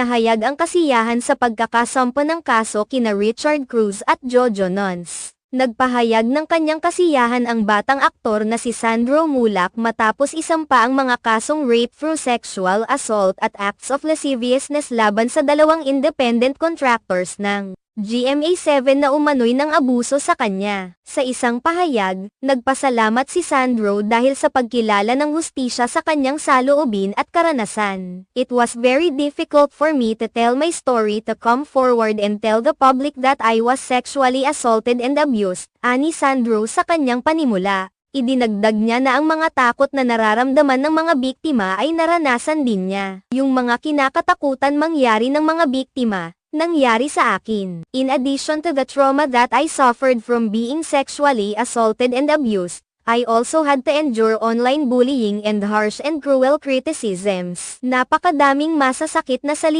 ipinahayag ang kasiyahan sa pagkakasampa ng kaso kina Richard Cruz at Jojo Nuns. Nagpahayag ng kanyang kasiyahan ang batang aktor na si Sandro Mulak matapos isampa ang mga kasong rape through sexual assault at acts of lasciviousness laban sa dalawang independent contractors ng GMA7 na umano'y ng abuso sa kanya. Sa isang pahayag, nagpasalamat si Sandro dahil sa pagkilala ng hustisya sa kanyang saloobin at karanasan. It was very difficult for me to tell my story to come forward and tell the public that I was sexually assaulted and abused, ani Sandro sa kanyang panimula. Idinagdag niya na ang mga takot na nararamdaman ng mga biktima ay naranasan din niya. Yung mga kinakatakutan mangyari ng mga biktima, nangyari sa akin. In addition to the trauma that I suffered from being sexually assaulted and abused, I also had to endure online bullying and harsh and cruel criticisms. Napakadaming masasakit na salita